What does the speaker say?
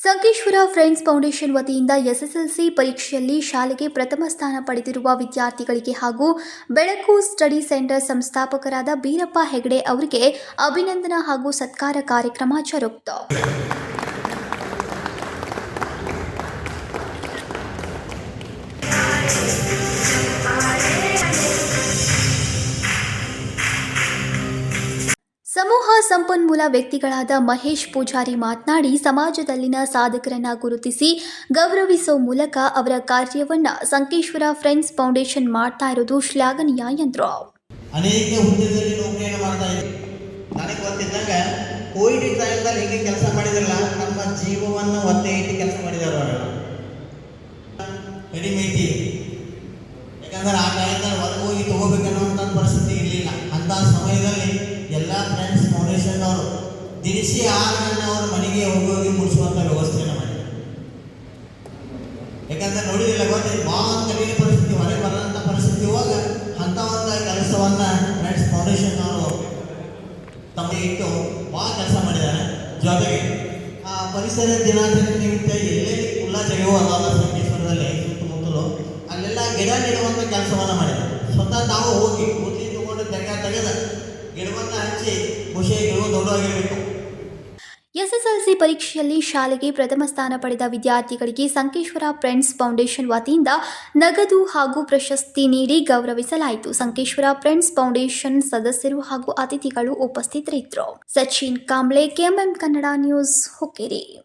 Sankeshwar friends foundation ವತಿಯಿಂದ SSLC ಪರೀಕ್ಷೆಯಲ್ಲಿ ಶಾಲೆಗೆ ಪ್ರಥಮ ಸ್ಥಾನ ಪಡೆದಿರುವ ವಿದ್ಯಾರ್ಥಿಗಳಿಗೆ ಹಾಗೂ ಬೆಳಕು ಸ್ಟಡಿ ಸೆಂಟರ್ ಸಂಸ್ಥಾಪಕರಾದ ಬೀರಪ್ಪ ಹೆಗಡೆ ಅವರಿಗೆ ಅಭಿನಂದನಾ ಹಾಗೂ ಸತ್ಕಾರ ಕಾರ್ಯಕ್ರಮ ಜರುಗಿತು. ಸಮೂಹ ಸಂಪನ್ಮೂಲ ವ್ಯಕ್ತಿಗಳಾದ ಮಹೇಶ್ ಪೂಜಾರಿ ಮಾತನಾಡಿ, ಸಮಾಜದಲ್ಲಿನ ಸಾಧಕರನ್ನ ಗುರುತಿಸಿ ಗೌರವಿಸುವ ಮೂಲಕ ಅವರ ಕಾರ್ಯವನ್ನ ಸಂಕೇಶ್ವರ ಫ್ರೆಂಡ್ಸ್ ಫೌಂಡೇಶನ್ ಮಾಡ್ತಾ ಇರೋದು ಶ್ಲಾಘನೀಯ ಎಂದರು. ಅನೇಕ ಹುದ್ದೆಗಳಲ್ಲಿ ನೌಕರಿಯನ್ನು ಮಾಡ್ತಾ ಇದ್ದೀವಿ ನನಗೆ ಗೊತ್ತಿದ್ದಂಗ ಕೋವಿಡ್ ಟೈಮ್ದಲ್ಲಿ ಹೇಗೆ ಕೆಲಸ ಮಾಡಿದ್ರಲ್ಲ, ನಮ್ಮ ಜೀವವನ್ನು ಒತ್ತೆ ಇಟ್ಟು ಕೆಲಸ ಮಾಡಿದಾರ ಕಡಿಮೆ ಐತಿ. ಯಾಕಂದ್ರೆ ಆ ಟೈಮ್ದಲ್ಲಿ ಅವರು ದಿನಸಿ ಆಹಾರವನ್ನು ಅವರು ಮನೆಗೆ ಹೋಗಿ ಮುಡಿಸುವಂಥ ವ್ಯವಸ್ಥೆಯನ್ನು ಮಾಡಿದ್ದಾರೆ ಯಾಕಂದ್ರೆ ನೋಡಿದಿಲ್ಲ ಗೊತ್ತಿಲ್ಲ ಭಾಳ ಕಠಿಣ ಪರಿಸ್ಥಿತಿ, ಹೊರಗೆ ಬರೋಂಥ ಪರಿಸ್ಥಿತಿ ಹೋಗ ಅಂಥವಂಥ ಕೆಲಸವನ್ನ ಫ್ರೆಂಡ್ಸ್ ಫೌಂಡೇಶನ್ ಅವರು ತಮಗೆ ಇಟ್ಟು ಭಾಳ ಕೆಲಸ ಮಾಡಿದ್ದಾರೆ. ಜೊತೆಗೆ ಆ ಪರಿಸರ ದಿನಾಚರಣೆ ನಿಮಿತ್ತ ಎಲ್ಲೇ ಕುಲ್ಲ ಜಗವು ಅದಾವ ಸಂಕೇಶ್ವರದಲ್ಲಿ ಸುತ್ತಮುತ್ತಲು ಅಲ್ಲೆಲ್ಲ ಗಿಡ ನೆಡುವಂಥ ಕೆಲಸವನ್ನ ಮಾಡಿದ್ದಾರೆ. ಸ್ವತಃ ತಾವು ಹೋಗಿ ತೆಗೆದ ಎಸ್ ಎಸ್ ಎಲ್ ಎಸ್ಎಸ್ಎಲ್ಸಿ ಪರೀಕ್ಷೆಯಲ್ಲಿ ಶಾಲೆಗೆ ಪ್ರಥಮ ಸ್ಥಾನ ಪಡೆದ ವಿದ್ಯಾರ್ಥಿಗಳಿಗೆ ಸಂಕೇಶ್ವರ ಫ್ರೆಂಡ್ಸ್ ಫೌಂಡೇಶನ್ ವತಿಯಿಂದ ನಗದು ಹಾಗೂ ಪ್ರಶಸ್ತಿ ನೀಡಿ ಗೌರವಿಸಲಾಯಿತು. ಸಂಕೇಶ್ವರ ಫ್ರೆಂಡ್ಸ್ ಫೌಂಡೇಶನ್ ಸದಸ್ಯರು ಹಾಗೂ ಅತಿಥಿಗಳು ಉಪಸ್ಥಿತರಿದ್ದರು. Sachin Kamble, KMM Kannada news, Hukkeri.